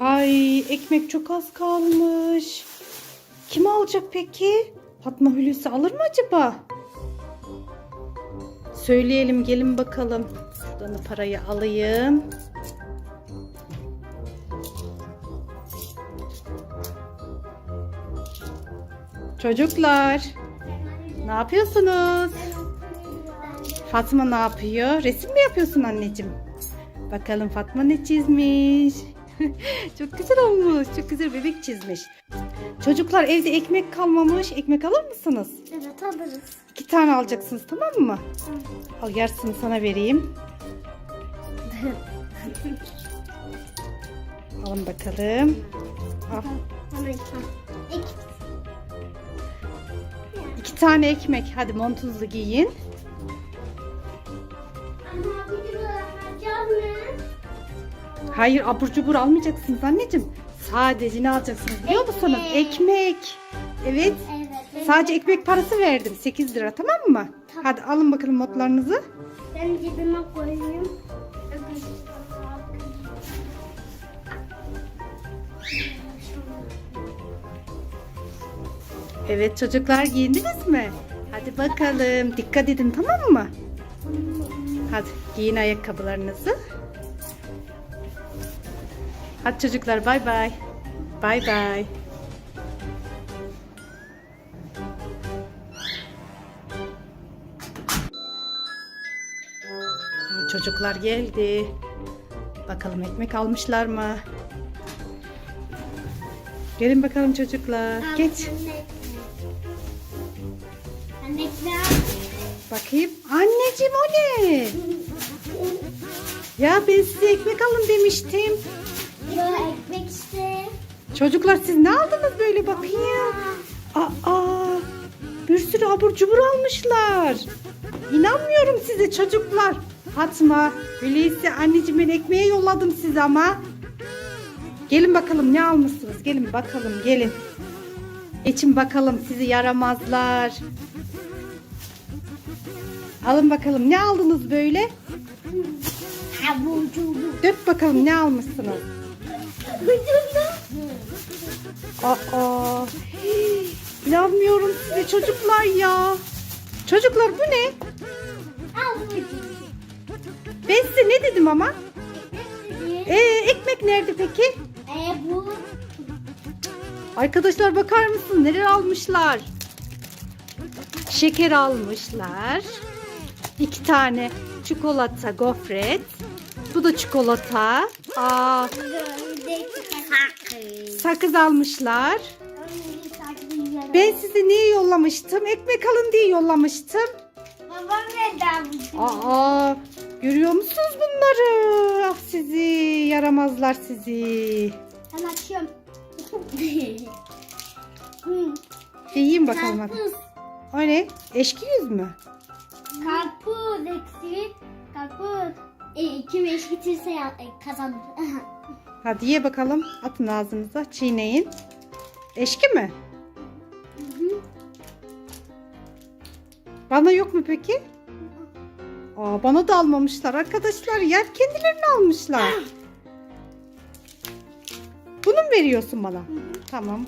Ay ekmek çok az kalmış. Kim alacak peki? Fatma Hulusi alır mı acaba? Söyleyelim gelin bakalım. Şuradan da parayı alayım. Çocuklar ne yapıyorsunuz? Fatma ne yapıyor? Resim mi yapıyorsun anneciğim? Bakalım Fatma ne çizmiş? çok güzel olmuş. Çok güzel bebek çizmiş. Çocuklar evde ekmek kalmamış. Ekmek alır mısınız? Evet alırız. İki tane alacaksınız tamam mı? Al yarısını sana vereyim. Alın bakalım. Al. İki tane ekmek. Hadi montunuzu giyin. Hayır abur cubur almayacaksınız anneciğim. Sadece ne alacaksınız biliyor musunuz? Ekmek. Ekmek. Evet. Evet. Sadece ekmek parası verdim. 8 lira tamam mı? Tamam. Hadi alın bakalım notlarınızı. Ben cebime koyayım. Evet çocuklar giyindiniz mi? Hadi bakalım. Dikkat edin tamam mı? Hadi giyin ayakkabılarınızı. Hadi çocuklar bay bay. Bay bay. Çocuklar geldi. Bakalım ekmek almışlar mı? Gelin bakalım çocuklar. Geç. Annekler. Bakayım. Anneciğim o ne? Ya ben size ekmek alın demiştim. Ekmek işte. Çocuklar siz ne aldınız böyle bakayım. Aa, bir sürü abur cubur almışlar. İnanmıyorum size çocuklar. Fatma, Hulusi anneciğim ben ekmeğe yolladım size ama. Gelin bakalım ne almışsınız? Gelin bakalım gelin. Geçin bakalım sizi yaramazlar. Alın bakalım ne aldınız böyle? Dök bakalım ne almışsınız? Aa, hii, inanmıyorum size çocuklar ya. Çocuklar bu ne? Ben size ne dedim ama? Ee, ekmek nerede peki? Arkadaşlar bakar mısın neler almışlar? Şeker almışlar. İki tane çikolata gofret. Bu da çikolata. Aa, sakız almışlar. Ben size niye yollamıştım? Ekmek alın diye yollamıştım. Babam cubur. Aa, görüyor musunuz bunları? Ah sizi, yaramazlar sizi. Ben açıyorum. Yiyin bakalım. Karpuz. O ne? Eşki yüz mü? Karpuz eksi. Karpuz. E, kim eş getirse ya, e, kazanır. Hadi ye bakalım. Atın ağzınıza. Çiğneyin. Eşki mi? Bana yok mu peki? Aa, bana da almamışlar arkadaşlar. Yer kendilerini almışlar. Bunu mu veriyorsun bana? Tamam.